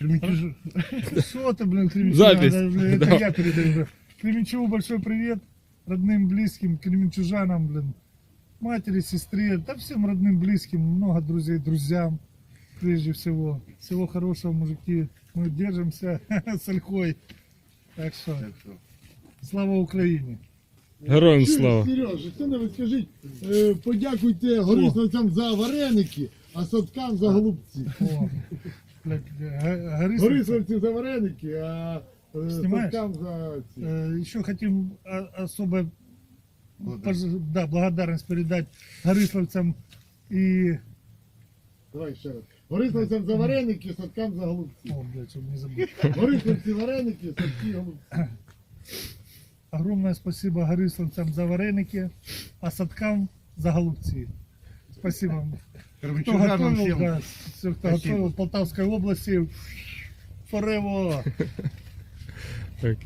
Кременчуж... Что ты, блин, Кременчуг? Запись. Надо, блин, Это Да. я передаю. Кременчугу большой привет. Родным, близким, кременчужанам, блин. Матери, сестре, да всем родным, близким. Много друзей, друзьям. Прежде всего. Всего хорошего, мужики. Мы держимся с Ольхой. Так что, слава Украине. Героям слава. Сереж, що не ви скажіть, е, подякуйте горисовцям за вареники, а садкам за голубці. О, блядь, Га- Горисовцы. Горисовці за вареники, а е, Знімаєш? садкам за ці. Э, Еще хотим а, особо пож- да, благодарность передать горисловцам и... Давай ще раз. Горисовцям за вареники, садкам за голубці. О, блядь, чтобы не забыть. Горисовці вареники, садки голубці. Огромное спасибо горисловцам за вареники, а садкам за голубцы. Спасибо. Кременчужанам готовил, всем. да, все, кто Спасибо. Полтавской области. Forever. Так.